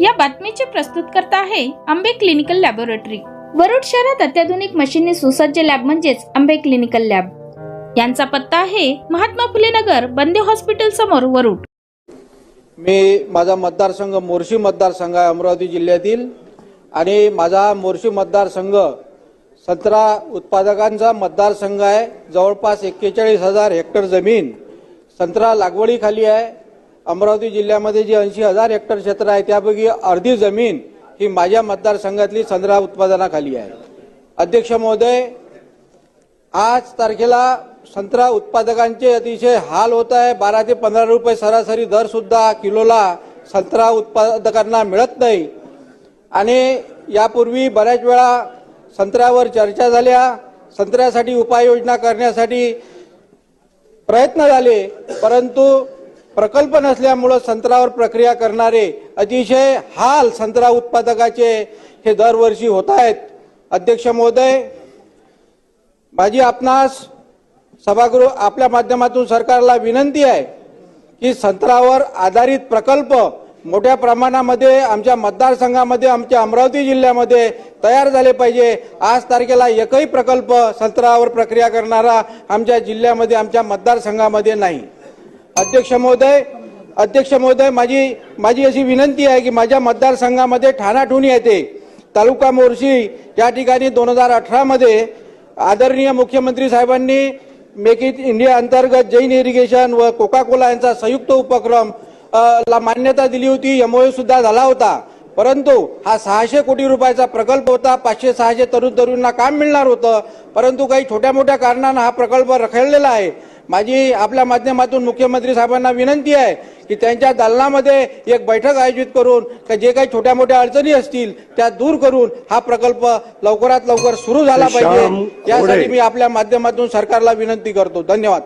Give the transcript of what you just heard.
या बातमीचे प्रस्तुतकर्ता आहे आंबे क्लिनिकल लॅबोरेटरी. वरुड शहरात अत्याधुनिक मशीनने सुसज्ज लॅब म्हणजेच आंबे क्लिनिकल लॅब. यांचा पत्ता आहे महात्मा फुले नगर बंदे हॉस्पिटल समोर वरुड. मी माझा मतदारसंघ मोर्शी मतदारसंघ आहे अमरावती जिल्ह्यातील आणि माझा मोर्शी मतदारसंघ संत्रा उत्पादकांचा मतदारसंघ आहे. जवळपास एक्केचाळीस हजार हेक्टर जमीन संत्रा लागवडीखाली आहे. अमरावती जिल्ह्यामध्ये जी ऐंशी हजार हेक्टर क्षेत्र आहे त्यापैकी अर्धी जमीन ही माझ्या मतदारसंघातली संत्रा उत्पादनाखाली आहे. अध्यक्ष महोदय आज तारखेला संत्रा उत्पादकांचे अतिशय हाल होत आहे. बारा ते पंधरा रुपये सरासरी दर सुद्धा किलोला संत्रा उत्पादकांना मिळत नाही. आणि यापूर्वी बऱ्याच वेळा संत्र्यावर चर्चा झाल्या. संत्र्यासाठी उपाययोजना करण्यासाठी प्रयत्न झाले. परंतु प्रकल्प नसल्यामुळं संत्रावर प्रक्रिया करणारे अतिशय हाल संत्रा उत्पादकाचे हे दरवर्षी होत आहेत अध्यक्ष महोदय माझी आपणास सभागृह आपल्या माध्यमातून सरकारला विनंती आहे की संत्रावर आधारित प्रकल्प मोठ्या प्रमाणामध्ये आमच्या मतदारसंघामध्ये आमच्या अमरावती जिल्ह्यामध्ये तयार झाले पाहिजे. आज तारखेला एकही प्रकल्प संत्रावर प्रक्रिया करणारा आमच्या जिल्ह्यामध्ये आमच्या मतदारसंघामध्ये नाही. अध्यक्ष महोदय अध्यक्ष महोदय माझी माझी अशी विनंती आहे की माझ्या मतदारसंघामध्ये ठाणाठुणी येते तालुका मोर्शी या ठिकाणी दोन हजार अठरामध्ये आदरणीय मुख्यमंत्री साहेबांनी मेक इन इंडिया अंतर्गत जैन इरिगेशन व कोका कोला यांचा संयुक्त उपक्रम ला मान्यता दिली होती. एमओयू सुद्धा झाला होता. परंतु हा सहाशे कोटी रुपयाचा प्रकल्प होता. पाचशे सहाशे तरुण तरुणांना काम मिळणार होतं. परंतु काही छोट्या मोठ्या कारणानं हा प्रकल्प रखडलेला आहे. माझी आपल्या माध्यमातून मुख्यमंत्री साहेबांना विनंती आहे की त्यांच्या दालनामध्ये एक बैठक आयोजित करून का जे काही छोट्या मोठ्या अडचणी असतील त्या दूर करून हा प्रकल्प लवकरात लवकर सुरू झाला पाहिजे. यासाठी. मी आपल्या माध्यमातून सरकारला विनंती करतो. धन्यवाद.